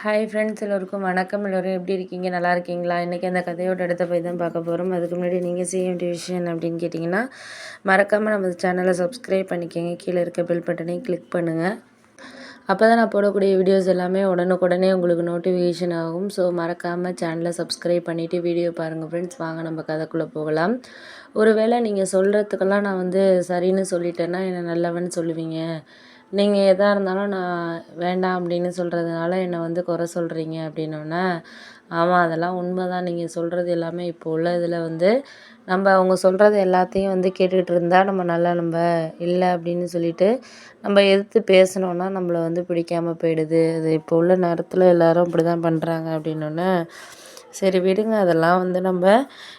Hi friends எல்லோருக்கும் வணக்கம். எல்லோரும் எப்படி இருக்கீங்க? நல்லா இருக்கீங்களா? இன்றைக்கி அந்த கதையோட இடத்த போய் தான் பார்க்க போகிறோம் அதுக்கு முன்னாடி நீங்கள் செய்ய வேண்டிய விஷயம் அப்படின்னு கேட்டிங்கன்னா மறக்காமல் நம்ம சேனலை சப்ஸ்கிரைப் பண்ணிக்கோங்க. கீழே இருக்க பெல் பட்டனையும் கிளிக் பண்ணுங்கள் அப்போ தான் நான் போடக்கூடிய வீடியோஸ் எல்லாமே உடனுக்குடனே உங்களுக்கு நோட்டிஃபிகேஷன் ஆகும். ஸோ மறக்காமல் சேனலை சப்ஸ்கிரைப் பண்ணிவிட்டு வீடியோ பாருங்கள் ஃப்ரெண்ட்ஸ் வாங்க நம்ம கதைக்குள்ளே போகலாம். ஒருவேளை நீங்கள் சொல்கிறதுக்கெல்லாம் நான் வந்து சரின்னு சொல்லிட்டேன்னா என்னை நல்லவன்னு சொல்லுவீங்க. நீங்கள் எதாக இருந்தாலும் நான் வேண்டாம் அப்படின்னு சொல்கிறதுனால என்னை வந்து குறை சொல்கிறீங்க அப்படின்னோடனே ஆமாம் அதெல்லாம் உண்மை தான் நீங்கள் சொல்கிறது எல்லாமே இப்போ உள்ள இதில் வந்து நம்ம அவங்க சொல்கிறது எல்லாத்தையும் வந்து கேட்டுக்கிட்டு இருந்தால் நம்ம நல்லா நம்ம இல்லை அப்படின்னு சொல்லிட்டு நம்ம எதிர்த்து பேசினோன்னா நம்மளை வந்து பிடிக்காமல் போயிடுது. அது இப்போ உள்ள நேரத்தில் எல்லோரும் அப்படி தான் பண்ணுறாங்க அப்படின்னோடனே சரி விடுங்க. அதெல்லாம் வந்து நம்ம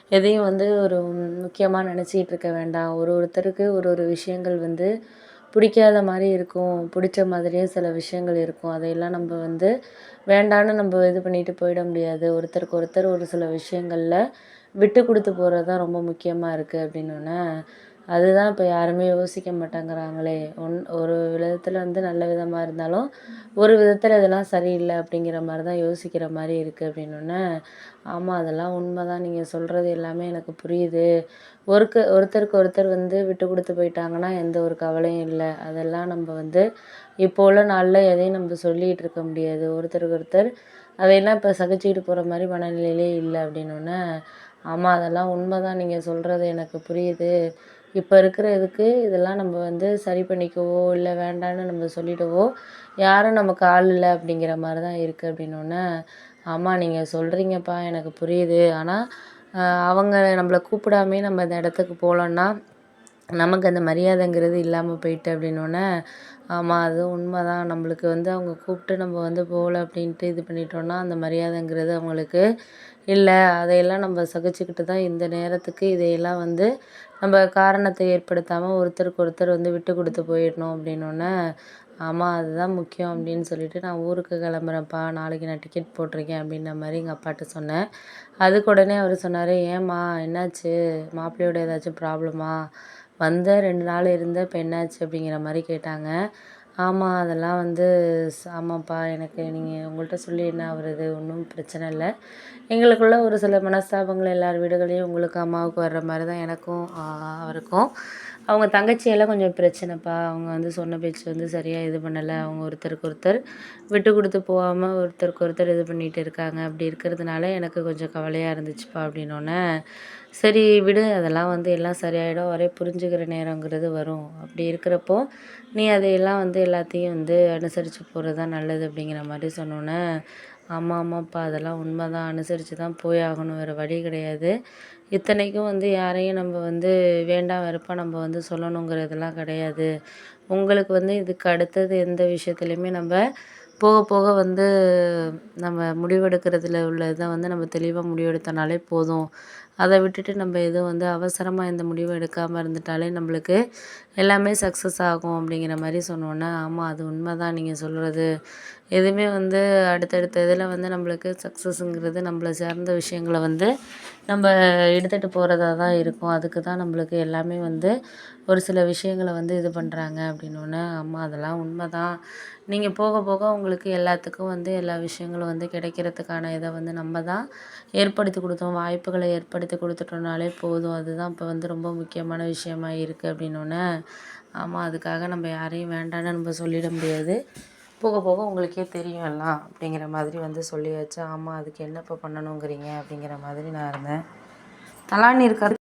எதையும் வந்து ஒரு முக்கியமாக நினச்சிக்கிட்டு இருக்க வேண்டாம். ஒரு ஒருத்தருக்கு ஒரு ஒரு விஷயங்கள் வந்து பிடிக்காத மாதிரி இருக்கும் பிடிச்ச மாதிரியே சில விஷயங்கள் இருக்கும். அதையெல்லாம் நம்ம வந்து வேண்டான்னு நம்ம இது பண்ணிட்டு போயிட முடியாது. ஒருத்தருக்கு ஒருத்தர் ஒரு சில விஷயங்களில் விட்டு கொடுத்து போகிறது தான் ரொம்ப முக்கியமாக இருக்குது அப்படின்னோடனே அதுதான் இப்போ யாருமே யோசிக்க மாட்டேங்கிறாங்களே. ஒன் ஒரு விதத்தில் வந்து நல்ல விதமாக இருந்தாலும் ஒரு விதத்தில் இதெல்லாம் சரியில்லை அப்படிங்கிற மாதிரி தான் யோசிக்கிற மாதிரி இருக்குது அப்படின்னோடனே ஆமாம் அதெல்லாம் உண்மை தான் நீங்கள் சொல்கிறது எல்லாமே எனக்கு புரியுது. ஒருக்கு ஒருத்தருக்கு ஒருத்தர் வந்து விட்டு கொடுத்து போயிட்டாங்கன்னா எந்த ஒரு கவலையும் இல்லை. அதெல்லாம் நம்ம வந்து இப்போ உள்ள நாளில் எதையும் நம்ம சொல்லிகிட்டு இருக்க முடியாது. ஒருத்தருக்கு ஒருத்தர் அதையெல்லாம் இப்போ சகிச்சுக்கிட்டு போகிற மாதிரி மனநிலையிலே இல்லை அப்படின்னோடனே ஆமாம் அதெல்லாம் உண்மை தான் நீங்கள் சொல்கிறது எனக்கு புரியுது. இப்போ இருக்கிற இதுக்கு இதெல்லாம் நம்ம வந்து சரி பண்ணிக்கவோ இல்லை வேண்டான்னு நம்ம சொல்லிடவோ யாரும் நமக்கு ஆள் இல்லை அப்படிங்கிற மாதிரி தான் இருக்குது அப்படின்னோடனே ஆமாம் நீங்கள் சொல்கிறீங்கப்பா எனக்கு புரியுது. ஆனால் அவங்க நம்மளை கூப்பிடாமே நம்ம இந்த இடத்துக்கு போகலன்னா நமக்கு அந்த மரியாதைங்கிறது இல்லாமல் போயிட்டு அப்படின்னோடனே ஆமாம் அது உண்மை தான் நம்மளுக்கு வந்து அவங்க கூப்பிட்டு நம்ம வந்து போகல அப்படின்ட்டு இது பண்ணிட்டோன்னா அந்த மரியாதைங்கிறது அவங்களுக்கு இல்லை அதையெல்லாம் நம்ம சகிச்சுக்கிட்டு தான் இந்த நேரத்துக்கு இதையெல்லாம் வந்து நம்ம காரணத்தை ஏற்படுத்தாமல் ஒருத்தருக்கு ஒருத்தர் வந்து விட்டு கொடுத்து போயிடணும் அப்படின்னோடனே ஆமாம் அதுதான் முக்கியம் அப்படின்னு சொல்லிட்டு நான் ஊருக்கு கிளம்புறேன்ப்பா நாளைக்கு நான் டிக்கெட் போட்டிருக்கேன் அப்படின்ற மாதிரி எங்கள் அப்பாட்ட சொன்னேன். அதுக்கு உடனே அவர் சொன்னார் ஏம்மா என்னாச்சு? மாப்பிள்ளையோட ஏதாச்சும் ப்ராப்ளமா வந்த ரெண்டு நாள் இருந்த இப்போ என்னாச்சு? அப்படிங்கிற மாதிரி கேட்டாங்க. ஆமாம் அதெல்லாம் வந்து ஆமாப்பா எனக்கு நீங்கள் உங்கள்கிட்ட சொல்லி என்ன ஆகுறது ஒன்றும் பிரச்சனை இல்லை. எங்களுக்குள்ள ஒரு சில மனஸ்தாபங்கள் எல்லார் வீடுகளையும் உங்களுக்கு அம்மாவுக்கு வர்ற மாதிரி தான் எனக்கும் அவருக்கும். அவங்க தங்கச்சியெல்லாம் கொஞ்சம் பிரச்சனைப்பா. அவங்க வந்து சொன்ன பேச்சு வந்து சரியாக இது பண்ணலை. அவங்க ஒருத்தருக்கு ஒருத்தர் விட்டு கொடுத்து போகாமல் ஒருத்தருக்கு ஒருத்தர் இது பண்ணிகிட்டு இருக்காங்க. அப்படி இருக்கிறதுனால எனக்கு கொஞ்சம் கவலையாக இருந்துச்சுப்பா அப்படின்னோடனே சரி விடு அதெல்லாம் வந்து எல்லாம் சரியாயிடும். ஒரே புரிஞ்சுக்கிற நேரங்கிறது வரும். அப்படி இருக்கிறப்போ நீ அதையெல்லாம் வந்து எல்லாத்தையும் வந்து அனுசரித்து போகிறது தான் நல்லது அப்படிங்கிற மாதிரி சொன்னோன்னே ஆமாம் ஆமாப்பா அதெல்லாம் உண்மை தான் அனுசரித்து தான் போய் ஆகணும். வேறு வழி கிடையாது. இத்தனைக்கும் வந்து யாரையும் நம்ம வந்து வேண்டாம் வெறுப்பாக நம்ம வந்து சொல்லணுங்கிறதெல்லாம் கிடையாது. உங்களுக்கு வந்து இதுக்கு அடுத்தது எந்த விஷயத்துலையுமே நம்ம போக போக வந்து நம்ம முடிவெடுக்கிறதுல உள்ள இதை வந்து நம்ம தெளிவாக முடிவெடுத்தனாலே போதும். அதை விட்டுட்டு நம்ம எதுவும் வந்து அவசரமாக எந்த முடிவும் எடுக்காமல் இருந்துட்டாலே நம்மளுக்கு எல்லாமே சக்ஸஸ் ஆகும் அப்படிங்கிற மாதிரி சொன்னோன்னே ஆமாம் அது உண்மை தான் நீங்கள் சொல்கிறது எதுவுமே வந்து அடுத்தடுத்த இதில் வந்து நம்மளுக்கு சக்ஸஸுங்கிறது நம்மளை சார்ந்த விஷயங்களை வந்து நம்ம எடுத்துகிட்டு போகிறதா தான் இருக்கும். அதுக்கு தான் நம்மளுக்கு எல்லாமே வந்து ஒரு சில விஷயங்களை வந்து இது பண்ணுறாங்க அப்படின்னோடனே ஆமாம் அதெல்லாம் உண்மை தான் நீங்கள் போக போக உங்களுக்கு எல்லாத்துக்கும் வந்து எல்லா விஷயங்களும் வந்து கிடைக்கிறதுக்கான இதை வந்து நம்ம தான் ஏற்படுத்தி கொடுத்தோம். வாய்ப்புகளை ஏற்படுத்தி கொடுத்துட்டோம்னாலே போதும். அதுதான் இப்போ வந்து ரொம்ப முக்கியமான விஷயமா இருக்குது அப்படின்னோடனே ஆமாம் அதுக்காக நம்ம யாரையும் வேண்டான்னு நம்ம சொல்லிட முடியாது. போக போக உங்களுக்கே தெரியும் எல்லாம் அப்படிங்கிற மாதிரி வந்து சொல்லியாச்சு. ஆமாம் அதுக்கு என்னப்பா பண்ணணுங்கிறீங்க அப்படிங்கிற மாதிரி நான் இருந்தேன். தலானி இருக்காது